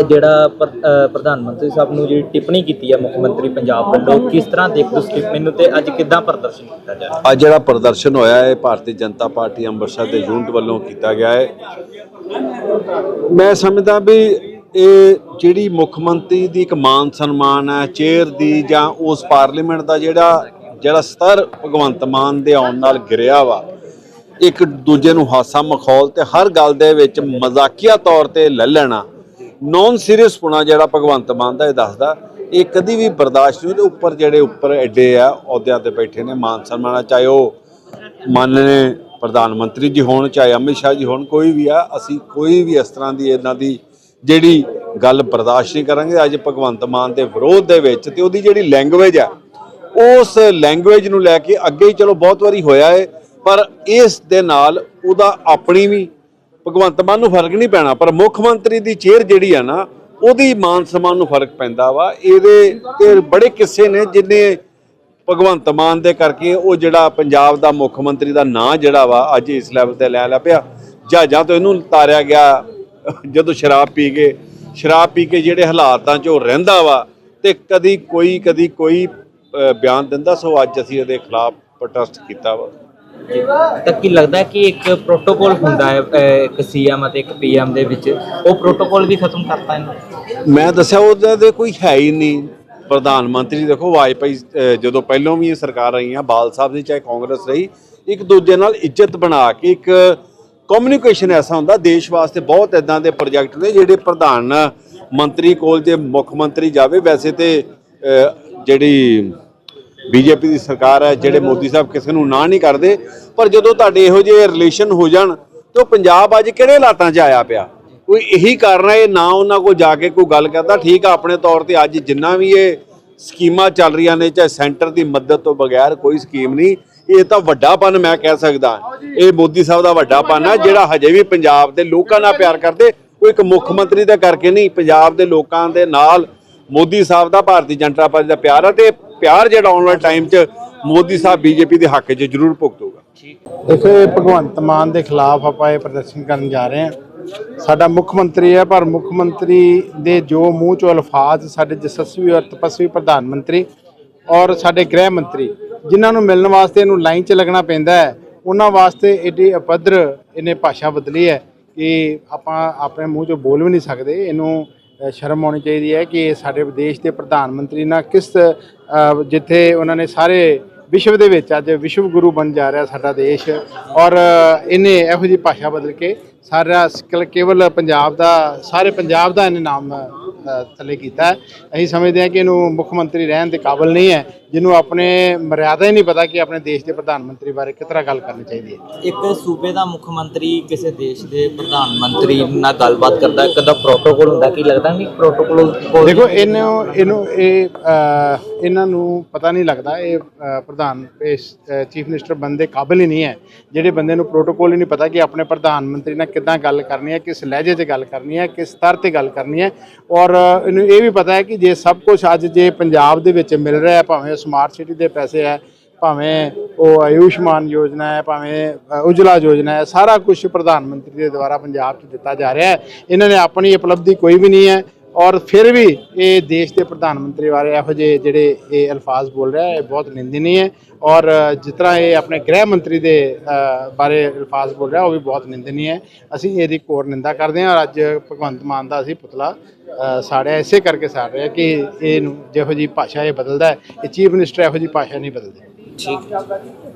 ਜਿਹੜਾ ਪ੍ਰਧਾਨ ਮੰਤਰੀ ਸਾਹਿਬ ਨੂੰ ਜਿਹੜੀ ਟਿੱਪਣੀ ਕੀਤੀ ਹੈ ਮੁੱਖ ਮੰਤਰੀ ਪੰਜਾਬ ਵੱਲੋਂ, ਕਿਸ ਤਰ੍ਹਾਂ ਦੇਖਦੇ ਹੋ ਉਸ ਟਿੱਪਣੀ ਨੂੰ ਤੇ ਅੱਜ ਕਿੱਦਾਂ ਪ੍ਰਦਰਸ਼ਨ ਕੀਤਾ ਜਾ ਰਿਹਾ? ਅੱਜ ਜਿਹੜਾ ਪ੍ਰਦਰਸ਼ਨ ਹੋਇਆ ਹੈ, ਭਾਰਤੀ ਜਨਤਾ ਪਾਰਟੀ ਅੰਮ੍ਰਿਤਸਰ ਦੇ ਯੂਨਿਟ ਵੱਲੋਂ ਕੀਤਾ ਗਿਆ ਹੈ। ਮੈਂ ਸਮਝਦਾ ਵੀ ਇਹ ਜਿਹੜੀ ਮੁੱਖ ਮੰਤਰੀ ਦੀ ਇੱਕ ਮਾਨ ਸਨਮਾਨ ਹੈ, ਚੇਅਰ ਦੀ ਜਾਂ ਉਸ ਪਾਰਲੀਮੈਂਟ ਦਾ ਜਿਹੜਾ ਜਿਹੜਾ ਸਤਰ ਭਗਵੰਤ ਮਾਨ ਦੇ ਆਉਣ ਨਾਲ ਗਿਰਿਆ ਵਾ, ਇੱਕ ਦੂਜੇ ਨੂੰ ਹਾਸਾ ਮਖੌਲ ਤੇ ਹਰ ਗੱਲ ਦੇ ਵਿੱਚ ਮਜ਼ਾਕੀਆ ਤੌਰ ਤੇ ਲੈ ਲੈਣਾ। ਨੌਨ ਸੀਰੀਅਸ ਪੁਣਾ ਜਿਹੜਾ ਭਗਵੰਤ ਮਾਨ ਦਾ ਇਹ ਦੱਸਦਾ ਇਹ ਕਦੀ ਵੀ ਬਰਦਾਸ਼ਤ ਨਹੀਂ ਤੇ ਉੱਪਰ ਜਿਹੜੇ ਉੱਪਰ ਐਡੇ ਆ ਅਹੁਦਿਆਂ ਤੇ ਬੈਠੇ ਨੇ ਮਾਨ ਸਨਮਾਨ ਆ, ਚਾਹੇ ਉਹ ਮਾਨਨੇ ਪ੍ਰਧਾਨ ਮੰਤਰੀ ਜੀ ਹੋਣ ਚਾਹੇ ਅਮਿਤ ਸ਼ਾਹ ਜੀ ਹੋਣ ਕੋਈ ਵੀ ਆ ਅਸੀਂ ਕੋਈ ਵੀ ਇਸ ਤਰ੍ਹਾਂ ਦੀ ਇਹਨਾਂ ਦੀ ਜਿਹੜੀ ਗੱਲ ਬਰਦਾਸ਼ਤ ਨਹੀਂ ਕਰਾਂਗੇ। ਅੱਜ ਭਗਵੰਤ ਮਾਨ ਦੇ ਵਿਰੋਧ ਦੇ ਵਿੱਚ ਤੇ ਉਹਦੀ ਜਿਹੜੀ ਲੈਂਗੁਏਜ ਆ ਉਸ ਲੈਂਗੁਏਜ ਨੂੰ ਲੈ ਕੇ ਅੱਗੇ ਹੀ ਚਲੋ ਬਹੁਤ ਵਾਰੀ ਹੋਇਆ ਹੈ ਪਰ ਇਸ ਦੇ ਨਾਲ ਉਹਦਾ ਆਪਣੀ ਵੀ ਭਗਵੰਤ ਮਾਨ ਨੂੰ ਫ਼ਰਕ ਨਹੀਂ ਪੈਣਾ, ਪਰ ਮੁੱਖ ਮੰਤਰੀ ਦੀ ਚੇਅਰ ਜਿਹੜੀ ਆ ਨਾ, ਉਹਦੀ ਮਾਨ ਸਮਾਨ ਨੂੰ ਫ਼ਰਕ ਪੈਂਦਾ ਵਾ। ਇਹਦੇ ਤੇ ਬੜੇ ਕਿੱਸੇ ਨੇ ਜਿਨੇ ਭਗਵੰਤ ਮਾਨ ਦੇ ਕਰਕੇ ਉਹ ਜਿਹੜਾ ਪੰਜਾਬ ਦਾ ਮੁੱਖ ਮੰਤਰੀ ਦਾ ਨਾਂ ਜਿਹੜਾ ਵਾ, ਅੱਜ ਇਸ ਲੈਵਲ ਤੇ ਲੈ ਲਿਆ ਪਿਆ। ਜਹਾਜ਼ਾਂ ਤੋਂ ਇਹਨੂੰ ਤਾਰਿਆ ਗਿਆ, ਜਦੋਂ ਸ਼ਰਾਬ ਪੀ ਕੇ, ਸ਼ਰਾਬ ਪੀ ਕੇ ਜਿਹੜੇ ਹਾਲਾਤਾਂ 'ਚ ਉਹ ਰਹਿੰਦਾ ਵਾ, ਤੇ ਕਦੀ ਕੋਈ ਕਦੀ ਕੋਈ ਬਿਆਨ ਦਿੰਦਾ, ਸੋ ਅੱਜ ਅਸੀਂ ਇਹਦੇ ਖਿਲਾਫ ਪ੍ਰੋਟੈਸਟ ਕੀਤਾ ਵਾ। ਤਾਂ ਕੀ ਲੱਗਦਾ ਕਿ ਇੱਕ ਪ੍ਰੋਟੋਕੋਲ ਹੁੰਦਾ ਹੈ ਅ, ਇੱਕ ਸੀਐਮ ਅਤੇ ਇੱਕ ਪੀਐਮ ਦੇ ਵਿੱਚ? ਉਹ ਪ੍ਰੋਟੋਕੋਲ ਵੀ ਖਤਮ ਕਰਤਾ ਇਹਨੇ? ਮੈਂ ਦੱਸਿਆ ਉਹਦਾ ਤੇ ਕੋਈ ਹੈ ਹੀ ਨਹੀਂ। ਪ੍ਰਧਾਨ ਮੰਤਰੀ ਦੇਖੋ ਵਾਜਪਾਈ ਅਹ, ਜਦੋਂ ਪਹਿਲੋਂ ਵੀ ਇਹ ਸਰਕਾਰ ਆਈਆਂ ਬਾਲ ਸਾਹਿਬ ਦੀ ਚਾਹੇ ਕਾਂਗਰਸ ਰਹੀ ਇੱਕ ਦੂਜੇ ਨਾਲ ਇੱਜ਼ਤ ਬਣਾ ਕੇ ਇੱਕ ਕਮਿਊਨੀਕੇਸ਼ਨ ਐਸਾ ਹੁੰਦਾ ਦੇਸ਼ ਵਾਸਤੇ ਬਹੁਤ ਇਦਾਂ ਦੇ ਪ੍ਰੋਜੈਕਟ ਨੇ ਜਿਹੜੇ ਪ੍ਰਧਾਨ ਮੰਤਰੀ ਕੋਲ ਜੇ ਮੁੱਖ ਮੰਤਰੀ ਜਾਵੇ ਵੈਸੇ ਤੇ ਅਹ, ਜਿਹੜੀ ਬੀਜੇਪੀ ਦੀ ਸਰਕਾਰ ਹੈ, ਜਿਹੜੇ ਮੋਦੀ ਸਾਹਿਬ ਕਿਸੇ ਨੂੰ ਨਾ ਨਹੀਂ ਕਰਦੇ, ਪਰ ਜਦੋਂ ਤੁਹਾਡੇ ਇਹੋ ਜਿਹੇ ਰਿਲੇਸ਼ਨ ਹੋ ਜਾਣ, ਤੇ ਉਹ ਪੰਜਾਬ ਅੱਜ ਕਿਹੜੇ ਹਾਲਾਤਾਂ 'ਚ ਆਇਆ ਪਿਆ? ਕੋਈ ਇਹੀ ਕਾਰਨ ਹੈ, ਇਹ ਨਾ ਉਹਨਾਂ ਕੋਲ ਜਾ ਕੇ ਕੋਈ ਗੱਲ ਕਰਦਾ? ਠੀਕ ਆ, ਆਪਣੇ ਤੌਰ ਤੇ ਅੱਜ ਜਿੰਨਾ ਵੀ ਇਹ ਸਕੀਮਾਂ ਚੱਲ ਰਹੀਆਂ ਨੇ, ਚਾਹੇ ਸੈਂਟਰ ਦੀ ਮਦਦ ਤੋਂ ਬਗੈਰ ਕੋਈ ਸਕੀਮ ਨਹੀਂ, ਇਹ ਤਾਂ ਵੱਡਾਪਨ ਮੈਂ ਕਹਿ ਸਕਦਾ। ਇਹ ਮੋਦੀ ਸਾਹਿਬ ਦਾ ਵੱਡਾਪਨ ਹੈ, ਜਿਹੜਾ ਹਜੇ ਵੀ ਪੰਜਾਬ ਦੇ ਲੋਕਾਂ ਨਾਲ ਪਿਆਰ ਕਰਦੇ ਕੋਈ ਇੱਕ ਮੁੱਖ ਮੰਤਰੀ ਦਾ ਕਰਕੇ ਨਹੀਂ, ਪੰਜਾਬ ਦੇ ਲੋਕਾਂ ਦੇ ਨਾਲ ਮੋਦੀ ਸਾਹਿਬ ਦਾ, ਭਾਰਤੀ ਜਨਤਾ ਪਾਰਟੀ ਦਾ ਪਿਆਰ ਹੈ, ਤੇ ਪਿਆਰ ਜਿਹੜਾ ਆਉਣ ਵਾਲੇ ਟਾਈਮ 'ਚ ਮੋਦੀ ਸਾਹਿਬ ਬੀਜੇਪੀ ਦੇ ਹੱਕ 'ਚ ਜ਼ਰੂਰ ਭੁਗਤੂਗਾ। ਦੇਖੋ, ਇਹ ਭਗਵੰਤ ਮਾਨ ਦੇ ਖਿਲਾਫ ਆਪਾਂ ਇਹ ਪ੍ਰਦਰਸ਼ਨ ਕਰਨ ਜਾ ਰਹੇ ਹਾਂ। ਸਾਡਾ ਮੁੱਖ ਮੰਤਰੀ ਹੈ, ਪਰ ਮੁੱਖ ਮੰਤਰੀ ਦੇ ਜੋ ਮੂੰਹ ਚੋਂ ਅਲਫਾਜ਼, ਸਾਡੇ ਜਸਸਵੀ ਔਰ ਤਪਸਵੀ ਪ੍ਰਧਾਨ ਮੰਤਰੀ ਔਰ ਸਾਡੇ ਗ੍ਰਹਿ ਮੰਤਰੀ, ਜਿਨ੍ਹਾਂ ਨੂੰ ਮਿਲਣ ਵਾਸਤੇ ਇਹਨੂੰ ਲਾਈਨ 'ਚ ਲੱਗਣਾ ਪੈਂਦਾ ਹੈ, ਉਹਨਾਂ ਵਾਸਤੇ ਏਡੀ ਅਪੱਧਰ ਇਹਨੇ ਭਾਸ਼ਾ ਬਦਲੀ ਹੈ ਕਿ ਆਪਾਂ ਆਪਣੇ ਮੂੰਹ ਚੋਂ ਬੋਲ ਵੀ ਨਹੀਂ ਸਕਦੇ। ਇਹਨੂੰ ਸ਼ਰਮ ਆਉਣੀ ਚਾਹੀਦੀ ਹੈ ਕਿ ਸਾਡੇ ਦੇਸ਼ ਦੇ ਪ੍ਰਧਾਨ ਮੰਤਰੀ ਨਾਲ ਕਿਸ ਜਿੱਥੇ ਉਹਨਾਂ ਨੇ ਸਾਰੇ ਵਿਸ਼ਵ ਦੇ ਵਿੱਚ ਅੱਜ ਵਿਸ਼ਵ ਗੁਰੂ ਬਣ ਜਾ ਰਿਹਾ ਸਾਡਾ ਦੇਸ਼ ਔਰ ਇਹਨੇ ਇਹੋ ਜਿਹੀ ਭਾਸ਼ਾ ਬਦਲ ਕੇ ਸਾਰਾ ਸਕਲ ਕੇਵਲ ਪੰਜਾਬ ਦਾ, ਸਾਰੇ ਪੰਜਾਬ ਦਾ ਇਹਨੇ ਨਾਮ ਥੱਲੇ ਕੀਤਾ। ਅਸੀਂ ਸਮਝਦੇ ਹਾਂ ਕਿ ਇਹਨੂੰ ਮੁੱਖ ਮੰਤਰੀ ਰਹਿਣ ਦੇ ਕਾਬਿਲ ਨਹੀਂ ਹੈ ਜਿਹਨੂੰ ਆਪਣੇ ਮਰਿਆਦਾ ਹੀ ਨਹੀਂ ਪਤਾ ਕਿ ਆਪਣੇ ਦੇਸ਼ ਦੇ ਪ੍ਰਧਾਨ ਮੰਤਰੀ ਬਾਰੇ ਕਿਸ ਤਰ੍ਹਾਂ ਗੱਲ ਕਰਨੀ ਚਾਹੀਦੀ ਹੈ ਇੱਕ ਸੂਬੇ ਦਾ ਮੁੱਖ ਮੰਤਰੀ ਕਿਸੇ ਦੇਸ਼ ਦੇ ਪ੍ਰਧਾਨ ਮੰਤਰੀ ਨਾਲ ਗੱਲਬਾਤ ਕਰਦਾ ਹੈ ਕਦਾ ਪ੍ਰੋਟੋਕੋਲ ਹੁੰਦਾ ਕੀ ਲੱਗਦਾ ਨਹੀਂ ਪ੍ਰੋਟੋਕੋਲ ਦੇਖੋ ਇਹਨੂੰ ਇਹਨੂੰ ਇਹ ਇਹਨਾਂ ਨੂੰ ਪਤਾ ਨਹੀਂ ਲੱਗਦਾ ਇਹ ਅ, ਪ੍ਰਧਾਨ ਚੀਫ ਮਿਨਿਸਟਰ ਬੰਦੇ ਕਾਬਿਲ ਹੀ ਨਹੀਂ ਹੈ। ਜਿਹੜੇ ਬੰਦੇ ਨੂੰ ਪ੍ਰੋਟੋਕੋਲ ਹੀ ਨਹੀਂ ਪਤਾ ਕਿ ਆਪਣੇ ਪ੍ਰਧਾਨ ਮੰਤਰੀ ਨਾਲ ਕਿੱਦਾਂ ਗੱਲ ਕਰਨੀ ਹੈ ਕਿਸ ਲਹਿਜੇ 'ਚ ਗੱਲ ਕਰਨੀ ਹੈ ਕਿਸ ਸਤਰ ਤੇ ਗੱਲ ਕਰਨੀ ਹੈ। ਔਰ ਇਹਨੂੰ ਇਹ ਵੀ ਪਤਾ ਹੈ ਕਿ ਜੇ ਸਭ ਕੁਝ ਅੱਜ ਜੇ ਪੰਜਾਬ ਦੇ ਵਿੱਚ ਮਿਲ ਰਿਹਾ ਹੈ ਭਾਵੇਂ ਸਮਾਰਟ ਸਿਟੀ ਦੇ ਪੈਸੇ ਹੈ ਭਾਵੇਂ ਉਹ ਆਯੁਸ਼ਮਾਨ ਯੋਜਨਾ ਹੈ ਭਾਵੇਂ ਅ, ਉਜਲਾ ਯੋਜਨਾ ਹੈ ਸਾਰਾ ਕੁਝ ਪ੍ਰਧਾਨ ਮੰਤਰੀ ਦੇ ਦੁਆਰਾ ਪੰਜਾਬ 'ਚ ਦਿੱਤਾ ਜਾ ਰਿਹਾ ਹੈ। ਇਹਨਾਂ ਨੇ ਆਪਣੀ ਉਪਲਬਧੀ ਕੋਈ ਵੀ ਨਹੀਂ ਹੈ। ਔਰ ਫਿਰ ਵੀ ਇਹ ਦੇਸ਼ ਦੇ ਪ੍ਰਧਾਨ ਮੰਤਰੀ ਬਾਰੇ ਇਹੋ ਜਿਹੇ ਜਿਹੜੇ ਇਹ ਅਲਫਾਜ਼ ਬੋਲ ਰਿਹਾ ਹੈ, ਇਹ ਬਹੁਤ ਨਿੰਦਨੀ ਹੈ ਔਰ ਜਿਸ ਤਰ੍ਹਾਂ ਇਹ ਆਪਣੇ ਗ੍ਰਹਿ ਮੰਤਰੀ ਦੇ ਬਾਰੇ ਅਲਫਾਜ਼ ਬੋਲ ਰਿਹਾ, ਉਹ ਵੀ ਬਹੁਤ ਨਿੰਦਨੀ ਹੈ ਅਸੀਂ ਇਹਦੀ ਕੋਰ ਨਿੰਦਾ ਕਰਦੇ ਹਾਂ। ਔਰ ਅੱਜ ਭਗਵੰਤ ਮਾਨ ਦਾ ਅਸੀਂ ਪੁਤਲਾ ਸਾੜਿਆ, ਇਸੇ ਕਰਕੇ ਸਾੜ ਰਿਹਾ ਕਿ ਇਹਨੂੰ ਜਿਹੋ ਜੀ ਭਾਸ਼ਾ ਇਹ ਬਦਲਦਾ ਹੈ। ਇਹ ਚੀਫ ਮਿਨਿਸਟਰ ਇਹੋ ਜੀ ਭਾਸ਼ਾ ਨਹੀਂ ਬਦਲਦੇ। ਠੀਕ